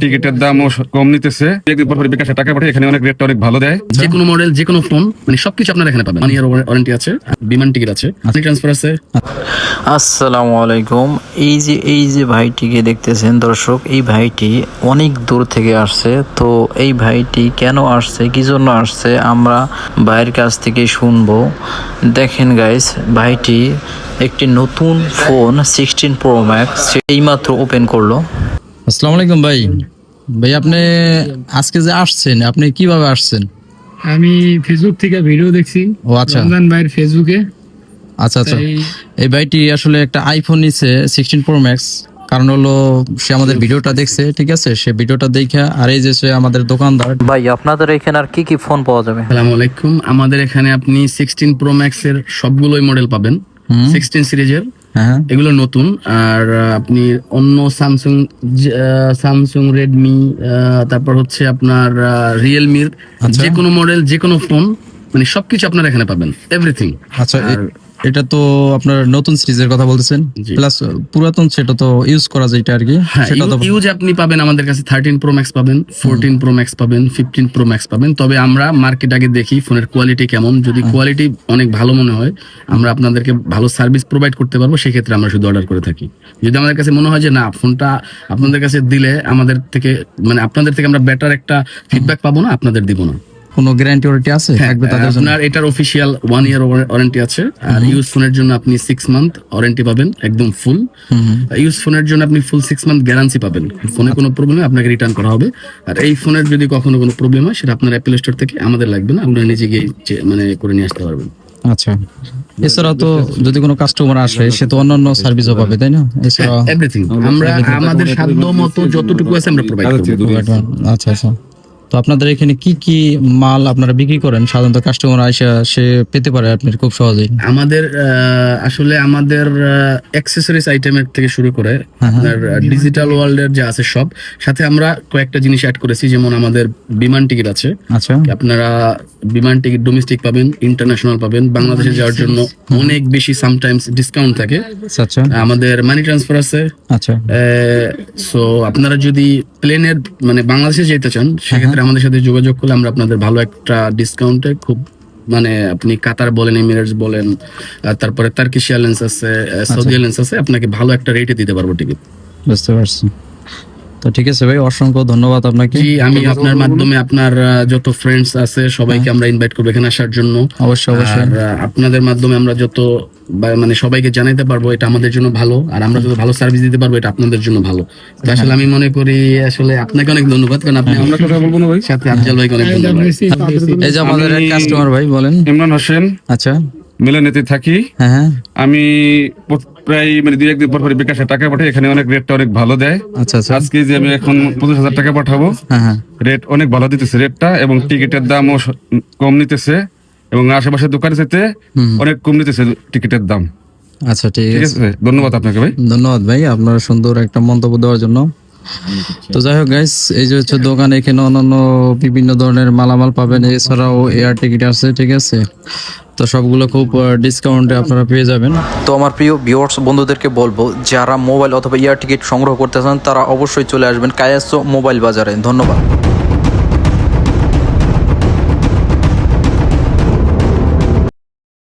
টিকিটের দামও কম নিতেছে। একদিন পর বিকাশে টাকা পাঠায় এখানে অনেক রেটটা অনেক ভালো দেয়। যে কোনো মডেল যে কোনো ফোন মানে সবকিছু আপনারা এখানে পাবেন। ওয়ান ইয়ার ওয়ারেন্টি আছে বিমান টিকিট আছে মানি ট্রান্সফার আছে। আসসালামু আলাইকুম এই যে এই যে ভাইটিকে দেখতেছেন দর্শক এই ভাইটি অনেক দূর থেকে আসছে। তো এই ভাইটি কেন আসছে কি জন্য আসছে আমরা ভাইয়ের কাছ থেকে শুনব। দেখেন গাইস ভাইটি একটি নতুন ফোন সিক্সটিন প্রো ম্যাক্স এইমাত্র ওপেন করল। আসসালামু আলাইকুম ভাই। ভাই আপনি আজকে যে আসছেন আপনি কীভাবে আসছেন? আমি ফেসবুক থেকে ভিডিও দেখছি ও আচ্ছা। রমজান ভাইয়ের ফেসবুকে আচ্ছা আচ্ছা। এই ভাইটি আসলে একটা আইফোন নিছে সিক্সটিন প্রো ম্যাক্স কারণ হলো সে আমাদের ভিডিওটা দেখছে ঠিক আছে? সে ভিডিওটা দেখে আর এই যে সে আমাদের দোকানদার। ভাই আপনাদের এখানে আর কি কি ফোন পাওয়া যাবে? আসসালামু আলাইকুম। আমাদের এখানে আপনি সিক্সটিন প্রো ম্যাক্স এর সবগুলোই মডেল পাবেন। হুম। সিক্সটিন সিরিজের। এগুলো নতুন। আর আপনি অন্য স্যামসুং স্যামসুং রেডমি তারপর হচ্ছে আপনার রিয়েলমির। যে কোনো মডেল যে কোনো ফোন মানে সবকিছু আপনার এখানে পাবেন। এভরিথিং আচ্ছা এটা তো আপনার নতুন সিরিজের কথা বলতেছেন। প্লাস পুরাতন সেটা তো ইউজ করা যায় এটা আর কি। হ্যাঁ সেটা তো ইউজ আপনি পাবেন আমাদের কাছে থার্টিন প্রো ম্যাক্স পাবেন ফোরটিন প্রো ম্যাক্স পাবেন ফিফটিন প্রো ম্যাক্স পাবেন। তবে আমরা মার্কেট আগে দেখি ফোনের কোয়ালিটি কেমন। যদি কোয়ালিটি অনেক ভালো মনে হয় আমরা আপনাদেরকে ভালো সার্ভিস প্রোভাইড করতে পারব সেক্ষেত্রে আমরা শুধু অর্ডার করে থাকি। যদি আমাদের কাছে মনে হয় যে না ফোনটা আপনাদের কাছে দিলে আমাদের থেকে মানে আপনাদের থেকে আমরা বেটার একটা ফিডব্যাক পাবো না আপনাদের দিব না। কোনো গ্যারান্টি ওয়ারেন্টি আছে? থাকবে তাদের জন্য? আপনার এটার অফিসিয়াল ওয়ান ইয়ার ওয়ারেন্টি আছে। আর ইউজ ফোনের জন্য আপনি সিক্স মান্থ ওয়ারেন্টি পাবেন একদম ফুল ইউজ ফোনের জন্য আপনি ফুল সিক্স মান্থ গ্যারান্টি পাবেন। ফোনে কোনো প্রবলেম আপনাকে রিটার্ন করা হবে। আর এই ফোনের যদি কখনো কোনো প্রবলেম হয় সেটা আপনার অ্যাপেল স্টোর থেকে আমাদের লাগবে না আপনারা নিজে গিয়ে মানে করে নিয়ে আসতে পারবেন। আচ্ছা। এছাড়াও তো যদি কোনো কাস্টমার আসে সে তো অন্যান্য সার্ভিসও পাবে তাই না? এছাড়া এভরিথিং আমরা আমাদের সাধ্য মতো যতটুকু আছে আমরা প্রোভাইড করব। আচ্ছা আচ্ছা। তো আপনাদের এখানে কি কি মাল আপনারা বিক্রি করেন? সাধারণত কাস্টমার আইসা সে পেতে পারে আপনি খুব সহজেই। আমাদের আসলে আমাদের অ্যাক্সেসরিজ আইটেমের থেকে শুরু করে আপনার ডিজিটাল ওয়ার্ল্ডের যে আছে সব। সাথে আমরা কয়েকটা জিনিস অ্যাড করেছি যেমন আমাদের বিমান টিকিট আছে। আচ্ছা। আপনারা বিমান টিকিট ডোমেস্টিক পাবেন ইন্টারন্যাশনাল পাবেন। বাংলাদেশে যাওয়ার জন্য অনেক বেশি সামটাইমস ডিসকাউন্ট থাকে। আচ্ছা আচ্ছা। আমাদের মানি ট্রান্সফার আছে। আচ্ছা। সো আপনারা যদি প্লেনের মানে বাংলাদেশে যেতে চান সেক্ষেত্রে আমাদের সাথে যোগাযোগ করলে আমরা আপনাদের ভালো একটা ডিসকাউন্টে খুব মানে আপনি কাতার বলেন এমিরেটস বলেন তারপরে তার্কিশ এয়ারলাইন্স আছে সৌদি এয়ারলাইন্স আছে আপনাকে ভালো একটা রেটে দিতে পারব টিকিট বুঝতে পারছি। তো ঠিক আছে ভাই অসংখ্য ধন্যবাদ আপনাকে। জি আমি আপনার মাধ্যমে আপনার যত ফ্রেন্ডস আছে সবাইকে আমরা ইনভাইট করব এখানে আসার জন্য। অবশ্যই অবশ্যই। আপনাদের মাধ্যমে আমরা যত মানে সবাইকে জানাতে পারব এটা আমাদের জন্য ভালো আর আমরা যত ভালো সার্ভিস দিতে পারব এটা আপনাদের জন্য ভালো। তো আসলে আমি মনে করি আসলে আপনাকে অনেক ধন্যবাদ কারণ আপনি আমরা কথা বলব না ভাই? সাথে আফজাল ভাইকে অনেক ধন্যবাদ। এই যে আমাদের আমি- কাস্টমার ভাই বলেন। ইমরান হোসেন আচ্ছা। মিলনেতে থাকি। হ্যাঁ হ্যাঁ। আমি প্রায় মানে দুই একদিন পর পর বিকাশে টাকা পাঠাই এখানে অনেক রেটটা অনেক ভালো দেয়। আচ্ছা আচ্ছা। আজকে যে আমি এখন পঁচিশ হাজার টাকা পাঠাবো হ্যাঁ হ্যাঁ। রেট অনেক ভালো দিতেছে রেটটা এবং টিকিটের দামও কম নিতেছে। এবং আশেপাশে দোকানে যেতে অনেক কম নিতেছে টিকিটের দাম। আচ্ছা ঠিক আছে। আছে ধন্যবাদ আপনাকে ভাই। ধন্যবাদ ভাই আপনার সুন্দর একটা মন্তব্য দেওয়ার জন্য। তো যাই হোক গাইস এই যে হচ্ছে দোকান এখানে অন্যান্য বিভিন্ন ধরনের মালামাল পাবেন এছাড়াও এয়ার টিকিট আছে ঠিক আছে? তো সবগুলো খুব ডিসকাউন্টে আপনারা পেয়ে যাবেন। তো আমার প্রিয় ভিউয়ার্স বন্ধুদেরকে বলব যারা মোবাইল অথবা ইয়ার টিকিট সংগ্রহ করতে চান তারা অবশ্যই চলে আসবেন কায়াসো মোবাইল বাজারে। ধন্যবাদ।